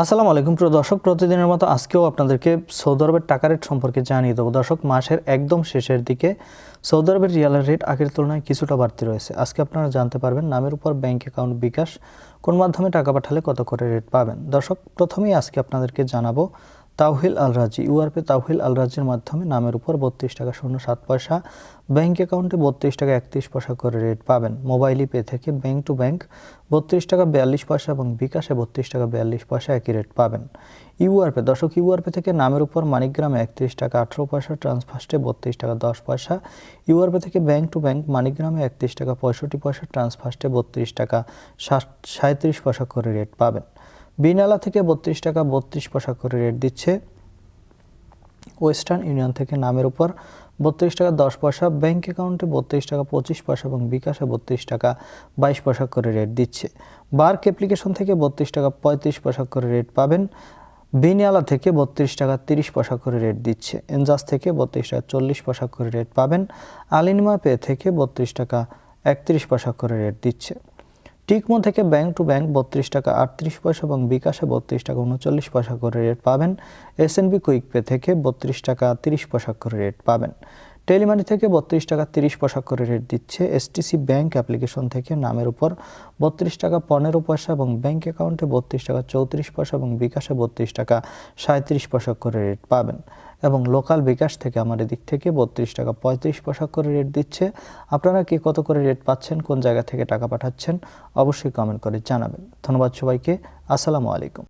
আসসালামু আলাইকুম, প্রিয় দর্শক, প্রতিদিনের মতো আজকেও আপনাদেরকে সৌদি আরবের টাকা রেট সম্পর্কে জানিয়ে দেবো। দর্শক, মাসের একদম শেষের দিকে সৌদি আরবের রিয়ালের রেট আগের তুলনায় কিছুটা বাড়তি রয়েছে। আজকে আপনারা জানতে পারবেন নামের উপর ব্যাংক অ্যাকাউন্ট বিকাশ কোন মাধ্যমে টাকা পাঠালে কত করে রেট পাবেন। দর্শক, প্রথমেই আজকে আপনাদেরকে জানাব তাওহিল আল রাজি ইউআরপে তাওহিল আল রাজির মাধ্যমে নামের উপর বত্রিশ টাকা শূন্য সাত পয়সা, ব্যাংক অ্যাকাউন্টে বত্রিশ টাকা একত্রিশ পয়সা করে রেট পাবেন। মোবাইল পে থেকে ব্যাংক টু ব্যাংক বত্রিশ টাকা বিয়াল্লিশ পয়সা এবং বিকাশে বত্রিশ টাকা বিয়াল্লিশ পয়সা একই রেট পাবেন। ইউআরপে দর্শক ইউআরপে থেকে নামের উপর মানিকগ্রামে একত্রিশ টাকা আঠেরো পয়সা, ট্রান্সফার্স্টে বত্রিশ টাকা দশ পয়সা। ইউআরপে থেকে ব্যাংক টু ব্যাংক মানিকগ্রামে একত্রিশ টাকা পঁয়ষট্টি পয়সা, ট্রান্সফার্স্টে বত্রিশ টাকা সাঁত্রিশ পয়সা করে রেট পাবেন। বিনালা থেকে বত্রিশ টাকা বত্রিশ পয়সা করে রেট দিচ্ছে। ওয়েস্টার্ন ইউনিয়ন থেকে নামের উপর বত্রিশ টাকা দশ পয়সা ব্যাংক অ্যাকাউন্টে বত্রিশ টাকা পঁচিশ পয়সা এবং বিকাশে বত্রিশ টাকা বাইশ পয়সা করে রেট দিচ্ছে। বার্ক অ্যাপ্লিকেশন থেকে বত্রিশ টাকা পঁয়ত্রিশ পয়সা করে রেট পাবেন। বিনিয়ালা থেকে বত্রিশ টাকা তিরিশ পয়সা করে রেট দিচ্ছে। এনজাস থেকে বত্রিশ টাকা চল্লিশ পয়সা করে রেট পাবেন। আলিনিমা পে থেকে বত্রিশ টাকা একত্রিশ পয়সা করে রেট দিচ্ছে। টিকমো থেকে ব্যাংক টু ব্যাংক বত্রিশ টাকা আটত্রিশ পয়সা এবং বিকাশে বত্রিশ টাকা উনচল্লিশ পয়সা করে রেট পাবেন। S N B quick pay থেকে বত্রিশ টাকা তিরিশ পয়সা করে রেট পাবেন। টেলিমানি থেকে বত্রিশ টাকা তিরিশ পয়সা করে রেট দিচ্ছে এসটিসি ব্যাংক অ্যাপ্লিকেশন থেকে নামের উপর। বত্রিশ টাকা পনেরো পয়সা এবং ব্যাংক অ্যাকাউন্টে বত্রিশ টাকা চৌত্রিশ পয়সা এবং বিকাশে বত্রিশ টাকা সাঁত্রিশ পয়সা করে রেট পাবেন। এবং লোকাল বিকাশ থেকে আমার দিক থেকে বত্রিশ টাকা পঁয়ত্রিশ পয়সা করে রেট দিচ্ছে। আপনারা কি কত করে রেট পাচ্ছেন, কোন জায়গা থেকে টাকা পাঠাচ্ছেন, অবশ্যই কমেন্ট করে জানাবেন। ধন্যবাদ সবাইকে, আসসালামু আলাইকুম।